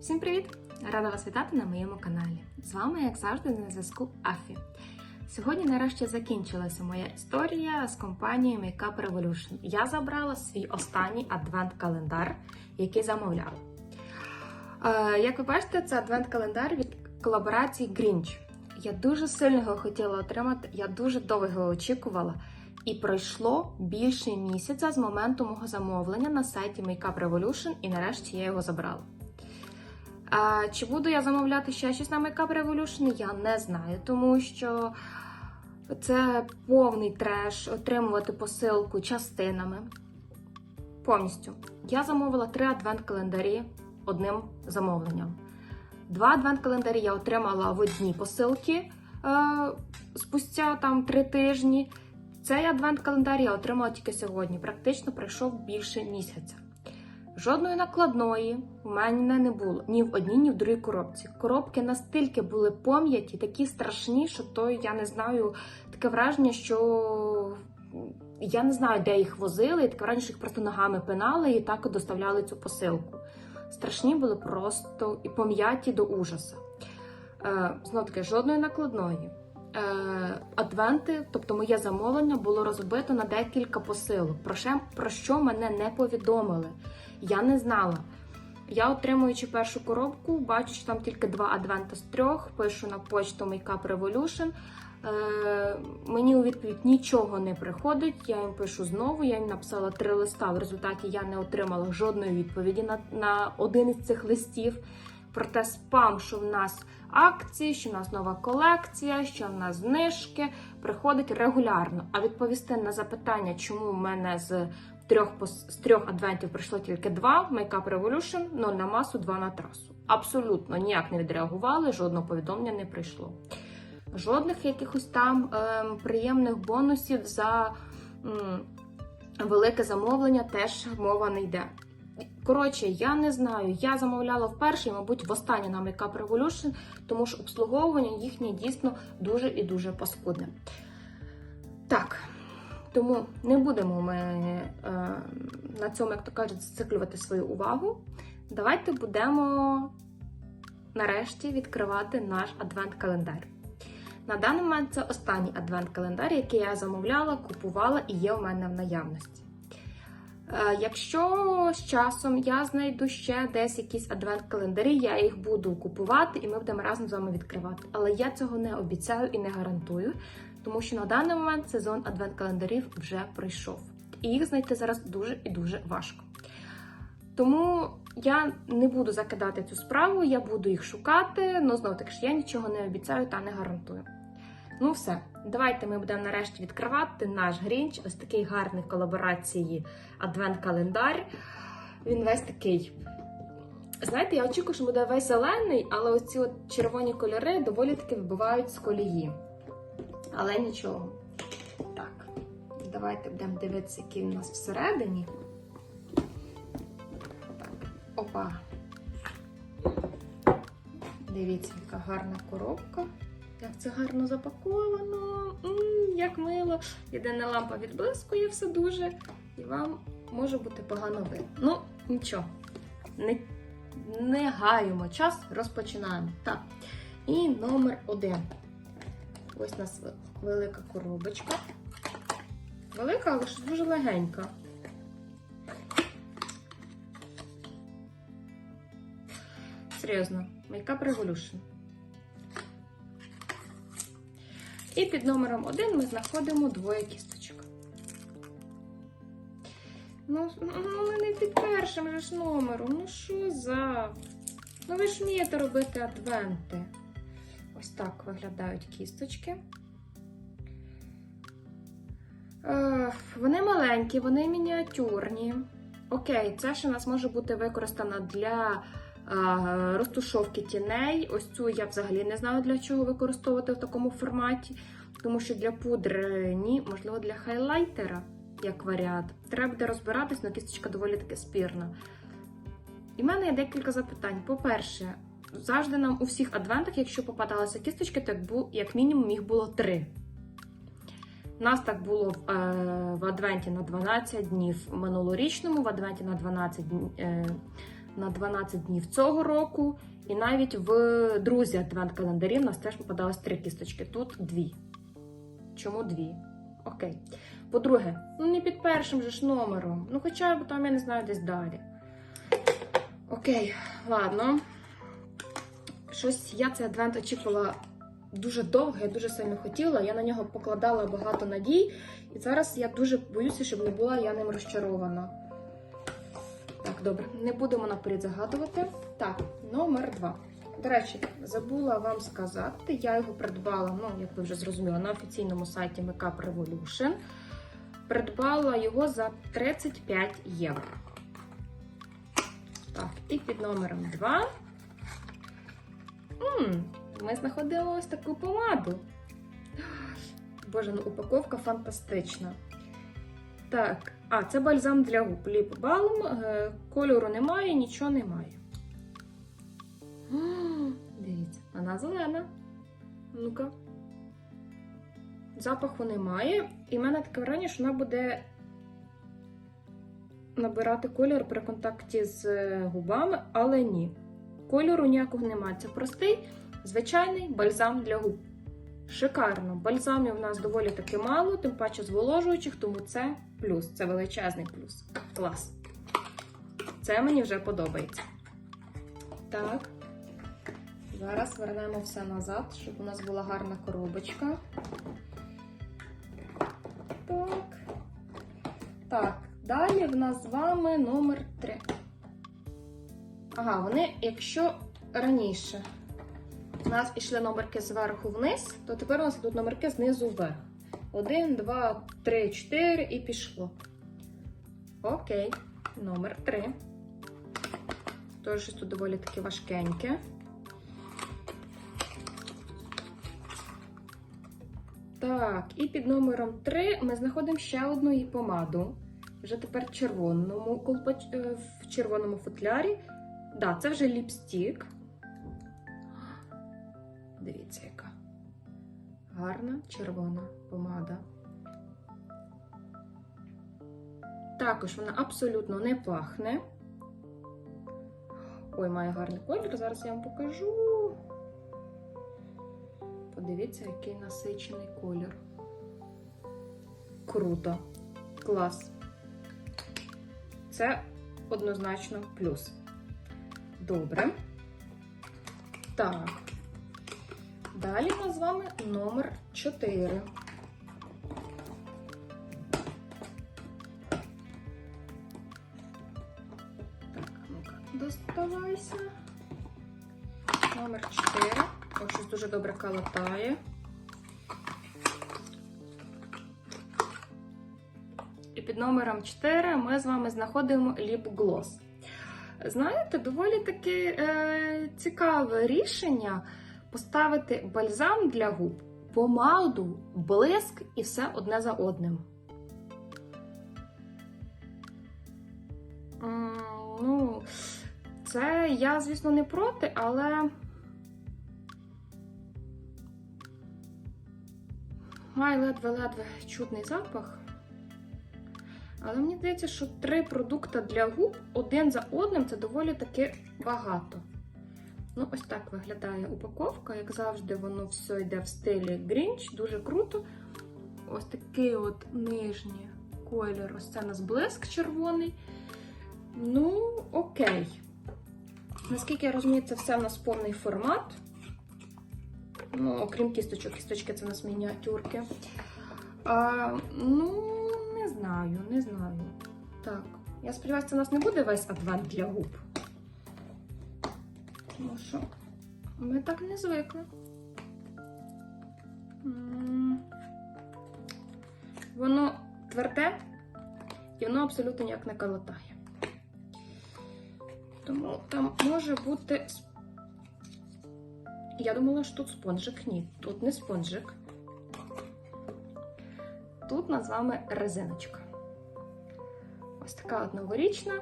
Всім привіт! Рада вас вітати на моєму каналі. З вами, як завжди, на зв'язку Афі. Сьогодні нарешті закінчилася моя історія з компанією Makeup Revolution. Я забрала свій останній адвент-календар, який замовляла. Е, як ви бачите, це адвент-календар від колаборації Grinch. Я дуже сильно його хотіла отримати, я дуже довго його очікувала. І пройшло більше місяця з моменту мого замовлення на сайті Makeup Revolution, і нарешті я його забрала. Чи буду я замовляти ще щось на Makeup Revolution, я не знаю, тому що це повний треш отримувати посилку частинами. Повністю. Я замовила три адвент-календарі одним замовленням. Два адвент-календарі я отримала в одній посилці е, спустя там три тижні. Цей адвент-календар я отримала тільки сьогодні. Практично пройшов більше місяця. Жодної накладної у мене не було ні в одній, ні в другій коробці. Коробки настільки були пом'яті, такі страшні, що то я не знаю, таке враження, що я не знаю, де їх возили, і таке враження, що їх просто ногами пинали і так доставляли цю посилку. Страшні були просто і пом'яті до ужаса. Е, Знов таки, жодної накладної. Е, Адвенти, тобто моє замовлення, було розбито на декілька посилок. Про що мене не повідомили. Я не знала. Я, отримуючи першу коробку, бачу, що там тільки два адвента з трьох. Пишу на почту Makeup Revolution. Е, мені у відповідь нічого не приходить. Я їм пишу знову. Я їм написала три листа. В результаті я не отримала жодної відповіді на, на один із цих листів. Проте спам, що в нас акції, що в нас нова колекція, що в нас знижки, приходить регулярно. А відповісти на запитання, чому в мене з трьох з трьох адвентів прийшло тільки два Makeup Revolution, ну на масу, два на трасу. Абсолютно ніяк не відреагували, жодного повідомлення не прийшло. Жодних якихось там ем, приємних бонусів за м, велике замовлення теж мова не йде. Коротше, я не знаю. Я замовляла вперше, мабуть, востаннє на Makeup Revolution, тому що обслуговування їхнє дійсно дуже і дуже паскудне. Так, тому не будемо ми е, на цьому, як то кажуть, зациклювати свою увагу. Давайте будемо нарешті відкривати наш адвент-календар. На даний момент це останній адвент-календар, який я замовляла, купувала і є у мене в наявності. Е, Якщо з часом я знайду ще десь якісь адвент-календарі, я їх буду купувати і ми будемо разом з вами відкривати. Але я цього не обіцяю і не гарантую, тому що на даний момент сезон адвент-календарів вже пройшов. І їх знайти зараз дуже і дуже важко. Тому я не буду закидати цю справу, я буду їх шукати, але знову таки ж я нічого не обіцяю та не гарантую. Ну все, давайте ми будемо нарешті відкривати наш Грінч, ось такий гарний колаборації адвент-календар. Він весь такий. Знаєте, я очікую, що буде весь зелений, але оці от червоні кольори доволі таки вибивають з колії. Але нічого. Так, давайте будемо дивитися, який у нас всередині. Так, опа. Дивіться, яка гарна коробка. Як це гарно запаковано. М, як мило. Єдина лампа відблискує все дуже, і вам може бути погано видно. Ну, нічого. Не, не гаємо час, розпочинаємо. Так. І номер один. Ось у нас велика коробочка. Велика, але ж дуже легенька. Серйозно, Makeup Revolution. І під номером 1 ми знаходимо двоє кісточок. Ну, ну не під першим же ж номером. Ну що за? Ну ви ж вмієте робити адвенти. Ось так виглядають кісточки. Е, Вони маленькі, вони мініатюрні. Окей, це ще у нас може бути використано для е, розтушовки тіней. Ось цю я взагалі не знаю для чого використовувати в такому форматі, тому що для пудри ні, можливо, для хайлайтера як варіант. Треба буде розбиратись, але кісточка доволі таки спірна. І в мене є декілька запитань. По-перше, завжди нам у всіх адвентах, якщо попадалися кісточки, то як, мінімум їх було три. Нас так було в, е, в адвенті на 12 днів минулорічному, в адвенті на 12 днів. Е, на 12 днів цього року. І навіть в друзі адвент календарі в нас теж попадалось три кісточки. Тут дві. Чому дві? Окей. По-друге, ну не під першим же ж номером. Ну, хоча б там, я не знаю, десь далі. Окей, ладно. Щось я цей адвент очікувала дуже довго, я дуже сильно хотіла. Я на нього покладала багато надій. І зараз я дуже боюся, щоб не була я ним розчарована. Так, добре, не будемо наперед загадувати. Так, номер два. До речі, забула вам сказати, я його придбала, ну, як ви вже зрозуміли, на офіційному сайті Makeup Revolution. Придбала його за 35 євро. Так, і під номером 2 м ми знаходимо ось таку помаду. Боже, ну упаковка фантастична. Так, а, це бальзам для губ. Ліп балм, е, кольору немає, нічого немає. Дивіться, вона зелена. Ну-ка. Запаху немає. І в мене таке враження, що вона буде набирати колір при контакті з е, губами, але ні. Кольору ніякого немає. Це простий, звичайний бальзам для губ. Шикарно. Бальзамів у нас доволі таки мало, тим паче зволожуючих, тому це плюс. Це величезний плюс. Клас. Це мені вже подобається. Так. Зараз вернемо все назад, щоб у нас була гарна коробочка. Так. Так, далі в нас з вами номер 3. Ага, вони, якщо раніше у нас пішли номерки зверху вниз, то тепер у нас йдуть номерки знизу вверх. Один, два, три, чотири і пішло. Окей, номер 3. Тож тут доволі таке важкеньке. Так, і під номером 3 ми знаходимо ще одну її помаду. Вже тепер червоному е, в червоному футлярі. Да, це вже ліпстік. Дивіться, яка гарна червона помада. Також вона абсолютно не пахне. Ой, має гарний колір. Зараз я вам покажу. Подивіться, який насичений колір. Круто. Клас. Це однозначно плюс. Добре. Так. Далі нас з вами номер 4. Так, ну-ка, доставайся. Номер 4. Ось щось дуже добре калатає. І під номером 4 ми з вами знаходимо ліп-глос. Знаєте, доволі таки е, цікаве рішення поставити бальзам для губ, помаду, блиск і все одне за одним. М, ну, це я, звісно, не проти, але. Має ледве-ледве чутний запах. Але мені здається, що три продукти для губ один за одним це доволі таки багато. Ну, ось так виглядає упаковка. Як завжди, воно все йде в стилі Grinch, дуже круто. Ось такий от нижній колір. Ось це у нас блиск червоний. Ну, окей. Наскільки я розумію, це все у нас повний формат. Ну, окрім кісточок, кісточки це у нас мініатюрки. А, ну, знаю, не знаю. Так, я сподіваюся, це у нас не буде весь адвент для губ. Тому що ми так не звикли. Воно тверде і воно абсолютно ніяк не калатає. Тому там може бути. Я думала, що тут спонжик. Ні, тут не спонжик. Тут нас з вами резиночка. Ось така от новорічна.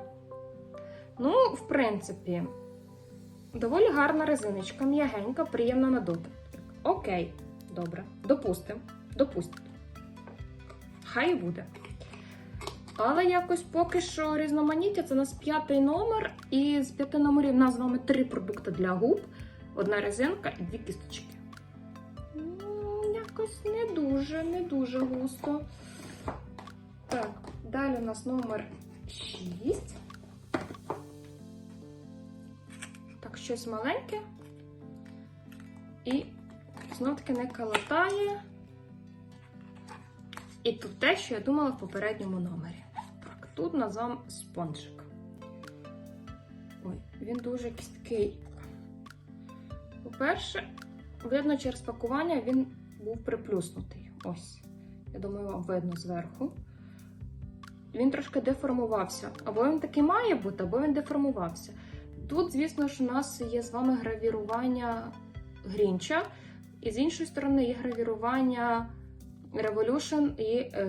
Ну, в принципі, доволі гарна резиночка, м'ягенька, приємна на дотик. Окей, добре. Допустимо. Допустимо. Хай буде. Але якось поки що різноманіття. Це у нас п'ятий номер, і з п'яти номерів у нас з вами три продукти для губ, одна резинка і дві кісточки. М, Якось не дуже, не дуже густо. Так, далі у нас номер 6. Так, щось маленьке. І знов таки не калатає. І тут те, що я думала в попередньому номері. Так, тут назам спонжик. Ой, він дуже кісткий. По-перше, видно через пакування він був приплюснутий. Ось. Я думаю, вам видно зверху. Він трошки деформувався. Або він таки має бути, або він деформувався. Тут, звісно ж, у нас є з вами гравірування Грінча, і з іншої сторони є гравірування Revolution і е,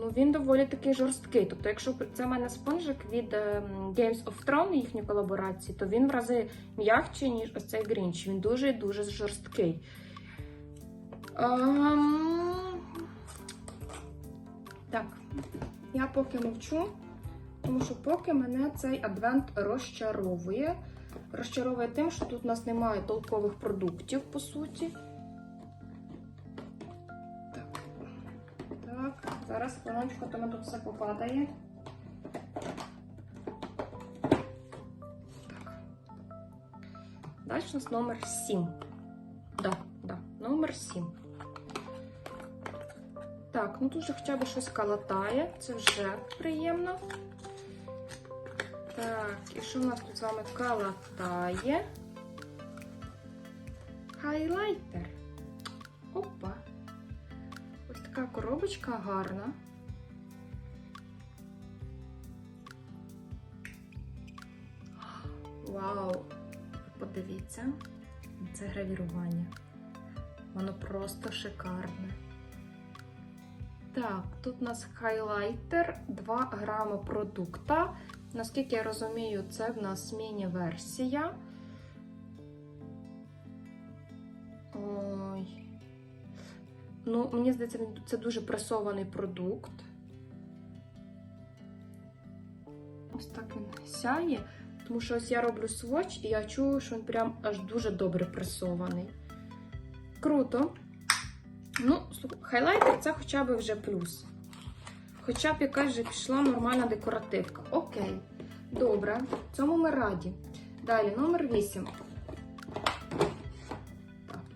Ну, він доволі такий жорсткий. Тобто, якщо це в мене спонжик від е, Games of Thrones, їхньої колаборації, то він в рази м'якший, ніж ось цей Grinch. Він дуже дуже жорсткий. Ем, Так, я поки мовчу, тому що поки мене цей адвент розчаровує. Розчаровує тим, що тут у нас немає толкових продуктів, по суті. Зараз хвилиночку, то мене тут все попадає. Так. Далі у нас номер 7. Да, да, номер 7. Так, ну тут вже хоча б щось калатає, це вже приємно. Так, і що в нас тут з вами калатає? Хайлайтер. Опа. Така коробочка гарна. Вау! Подивіться, це гравірування. Воно просто шикарне. Так, тут у нас хайлайтер, 2 грами продукта. Наскільки я розумію, це в нас міні-версія. Ой. Ну, мені здається, це дуже пресований продукт. Ось так він сяє. Тому що ось я роблю сводч, і я чую, що він прям аж дуже добре пресований. Круто. Ну, хайлайтер це хоча б вже плюс. Хоча б якась вже пішла нормальна декоративка. Окей, добре, цьому ми раді. Далі, номер 8.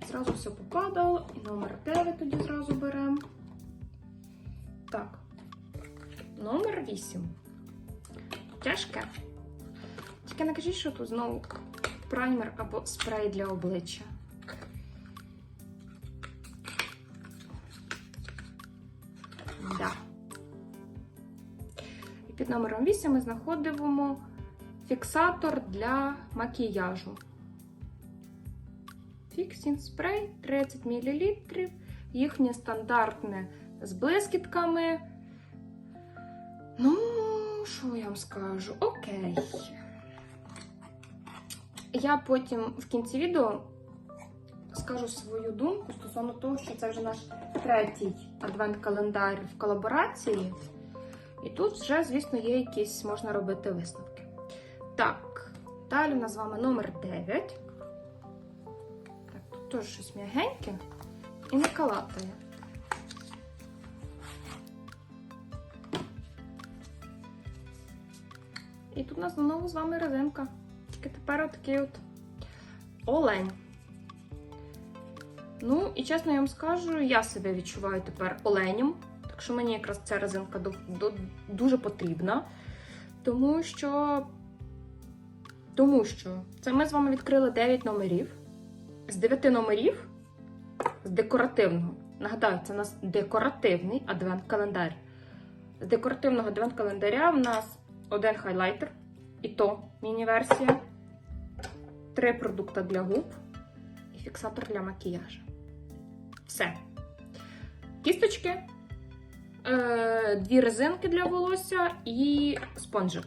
Зразу все попадало. І номер 9 тоді зразу беремо. Так, номер 8. Тяжке. Тільки не кажіть, що тут знову праймер або спрей для обличчя. Да. І під номером 8 ми знаходимо фіксатор для макіяжу. Фіксінг спрей 30 мл. Їхнє стандартне з блискітками. Ну, що я вам скажу? Окей. Я потім в кінці відео скажу свою думку стосовно того, що це вже наш третій адвент-календар в колаборації. І тут вже, звісно, є якісь можна робити висновки. Так, далі у нас з вами номер 9. Теж щось м'ягеньке і не калатає. І тут у нас знову з вами резинка. Тільки тепер отакий от олень. Ну, і чесно я вам скажу, я себе відчуваю тепер оленем. Так що мені якраз ця резинка дуже потрібна. Тому що. Тому що це ми з вами відкрили 9 номерів. З 9 номерів з декоративного. Нагадаю, це у нас декоративний адвент-календар. З декоративного адвент-календаря в нас один хайлайтер, і то міні-версія, три продукти для губ і фіксатор для макіяжу. Все. Кісточки, е, дві резинки для волосся і спонжик.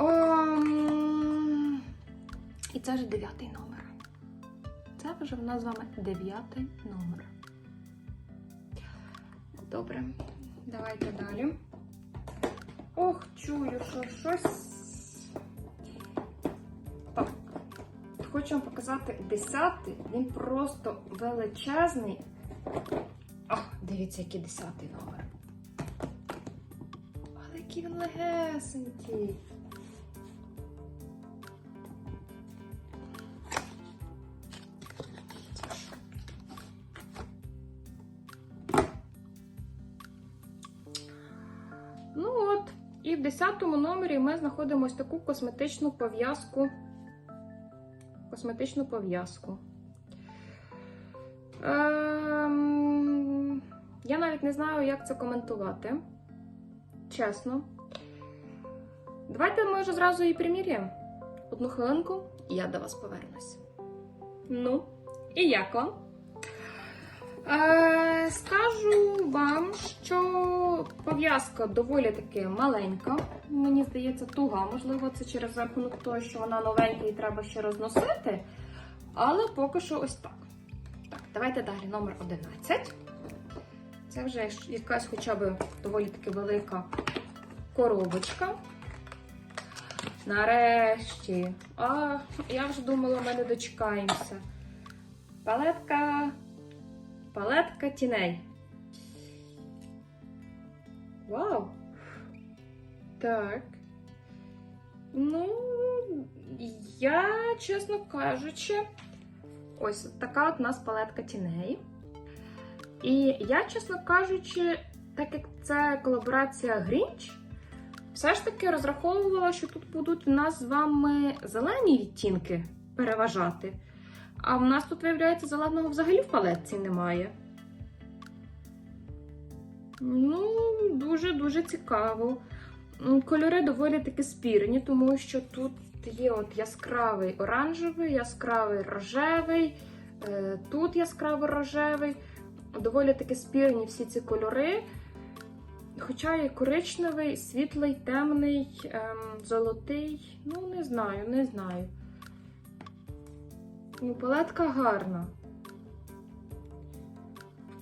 І це вже дев'ятий номер. Це вже в нас з вами дев'ятий номер. Добре, давайте далі. Ох, чую, що щось. Так. Хочу вам показати десятий. Він просто величезний. О, дивіться, який десятий номер. Але який він легесенький. 60 номері ми знаходимо таку косметичну пов'язку. Косметичну пов'язку. Ем, я навіть не знаю, як це коментувати. Чесно. Давайте ми вже зразу її приміряємо. Одну хвилинку, і я до вас повернусь. Ну, і як вам? Е, скажу вам, що пов'язка доволі таки маленька. Мені здається, туга. Можливо, це через рахунок того, що вона новенька і треба ще розносити. Але поки що ось так. Так, давайте далі номер 11. Це вже якась хоча б доволі таки велика коробочка. Нарешті. А, я вже думала, ми не дочекаємося. Палетка. Палетка тіней. Вау! Так. Ну, я, чесно кажучи, ось така от у нас палетка тіней. І я, чесно кажучи, так як це колаборація Грінч, все ж таки розраховувала, що тут будуть у нас з вами зелені відтінки переважати. А в нас тут, виявляється, зеленого взагалі в палетці немає. Ну, дуже-дуже цікаво. Кольори доволі таки спірні, тому що тут є от яскравий оранжевий, яскравий рожевий, е, тут яскравий рожевий. Доволі таки спірні всі ці кольори. Хоча є коричневий, світлий, темний, ем, золотий. Ну, не знаю, не знаю. Ну, палетка гарна.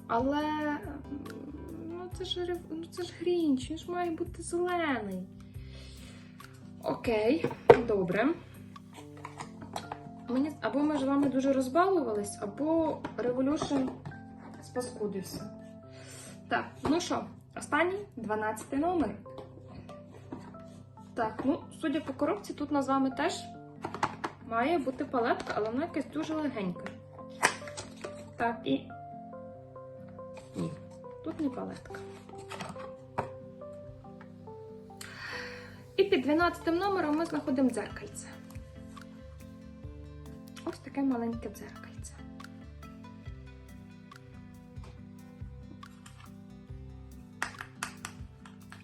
Але ну, це ж ну, це ж грінч, він ж має бути зелений. Окей, добре. Мені, або ми з вами дуже розбалувались, або Revolution спаскудився. Так, ну що, останній 12 номер. Так, ну, судя по коробці, тут нас з вами теж має бути палетка, але вона якась дуже легенька. Так, і. Ні, тут не палетка. І під 12 номером ми знаходимо дзеркальце. Ось таке маленьке дзеркальце.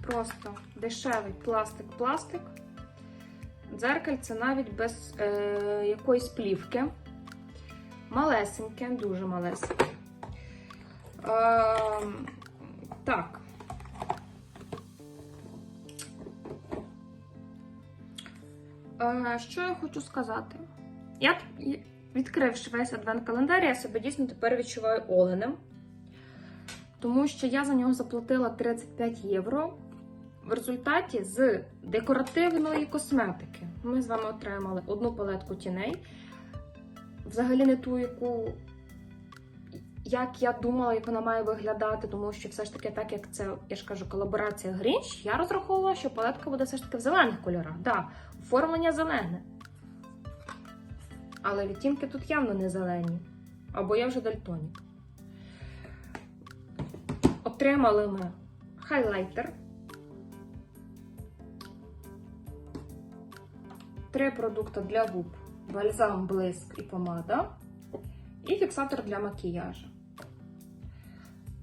Просто дешевий пластик-пластик. Дзеркальце навіть без е, якоїсь плівки. Малесеньке, дуже малесеньке. Е, так. Е, що я хочу сказати? Я, відкривши весь адвент-календар, я себе дійсно тепер відчуваю оленем. Тому що я за нього заплатила 35 євро. В результаті з декоративної косметики ми з вами отримали одну палетку тіней. Взагалі не ту, яку, як я думала, як вона має виглядати, тому що все ж таки, так як це, я ж кажу, колаборація Грінч, я розраховувала, що палетка буде все ж таки в зелених кольорах. Да, оформлення зелене. Але відтінки тут явно не зелені. Або я вже дальтонік. Отримали ми хайлайтер. Три продукти для губ: бальзам, блиск і помада. І фіксатор для макіяжу.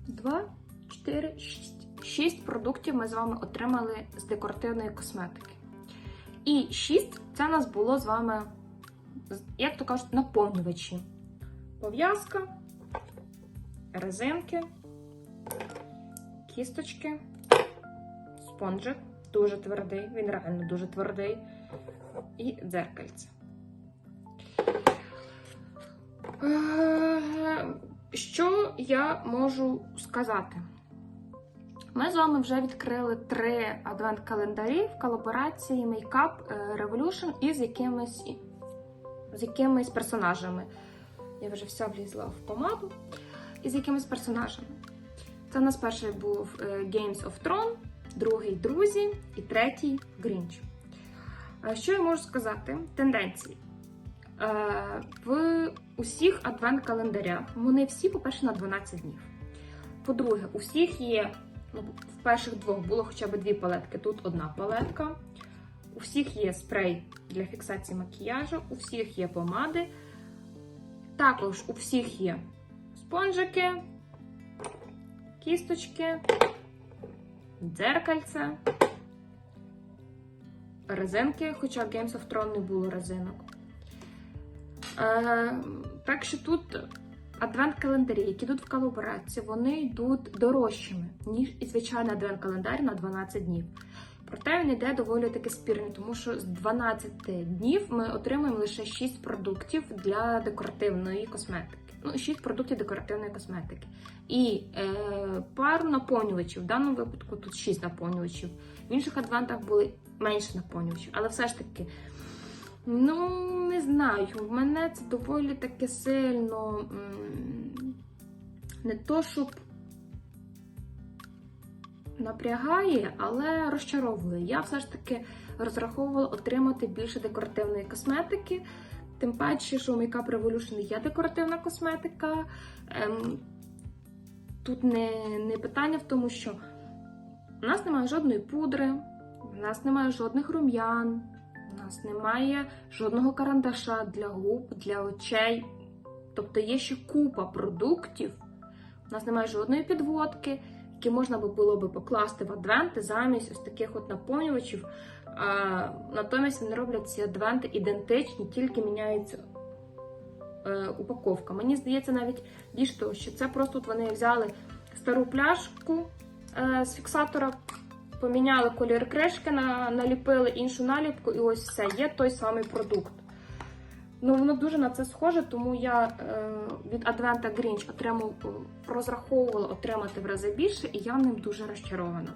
Два, чотири, шість. Шість продуктів ми з вами отримали з декоративної косметики. І шість це у нас було з вами, як то кажуть, наповнювачі. Пов'язка, резинки, кісточки, спонжик. Дуже твердий, він реально дуже твердий і дзеркальце. Е, Що я можу сказати? Ми з вами вже відкрили три адвент-календарі в колаборації Makeup е, Revolution із якимись, з якимись персонажами. Я вже вся влізла в помаду. Із якимись персонажами. Це у нас перший був е, Games of Thrones, другий Друзі і третій Грінч. Що я можу сказати? Тенденції. Е, В усіх адвент-календарях вони всі, по-перше, на 12 днів. По-друге, у всіх є, ну, в перших двох було хоча б дві палетки, тут одна палетка. У всіх є спрей для фіксації макіяжу, у всіх є помади. Також у всіх є спонжики, кісточки, дзеркальце, резинки, хоча в Games of Thrones не було резинок. Е, так що тут адвент-календарі, які йдуть в колаборації, вони йдуть дорожчими, ніж і звичайний адвент-календар на 12 днів. Проте він йде доволі таки спірний, тому що з 12 днів ми отримуємо лише 6 продуктів для декоративної косметики. Ну, 6 продуктів декоративної косметики. І е, пару наповнювачів. В даному випадку тут 6 наповнювачів. В інших адвентах були менше наповнювачів. Але все ж таки, ну, не знаю, в мене це доволі таки сильно не то, щоб напрягає, але розчаровує. Я все ж таки розраховувала отримати більше декоративної косметики. Тим паче, що у Makeup Revolution є декоративна косметика. Ем, тут не, не питання в тому, що у нас немає жодної пудри, у нас немає жодних рум'ян, у нас немає жодного карандаша для губ, для очей. Тобто є ще купа продуктів. У нас немає жодної підводки, які можна було би покласти в адвенти замість ось таких от наповнювачів. А, натомість вони роблять ці адвенти ідентичні, тільки міняється е, упаковка. Мені здається, навіть більш того, що це просто от вони взяли стару пляшку е, з фіксатора, поміняли колір кришки, на, наліпили іншу наліпку, і ось все, є той самий продукт. Ну, воно дуже на це схоже, тому я е, від Adventa Grinch отримав, розраховувала отримати в рази більше, і я ним дуже розчарована.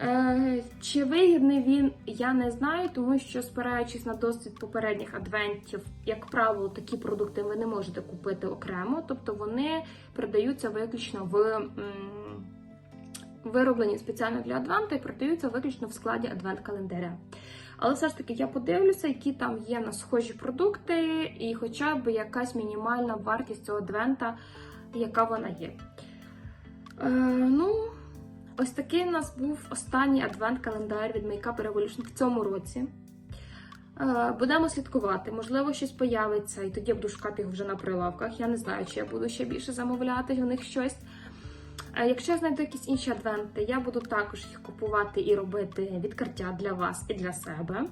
Е, чи вигідний він, я не знаю, тому що, спираючись на досвід попередніх адвентів, як правило, такі продукти ви не можете купити окремо, тобто вони продаються виключно в м, вироблені спеціально для адвента і продаються виключно в складі адвент-календаря. Але все ж таки я подивлюся, які там є на схожі продукти, і хоча б якась мінімальна вартість цього адвента, яка вона є. Е, ну, ось такий у нас був останній адвент-календар від Makeup Revolution в цьому році. Е, Будемо слідкувати, можливо, щось появиться, і тоді я буду шукати їх вже на прилавках. Я не знаю, чи я буду ще більше замовляти у них щось. Е, Якщо я знайду якісь інші адвенти, я буду також їх купувати і робити відкриття для вас і для себе.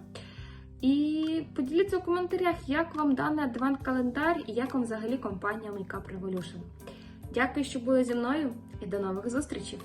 І поділіться у коментарях, як вам даний адвент-календар і як вам взагалі компанія Makeup Revolution. Дякую, що були зі мною і до нових зустрічей!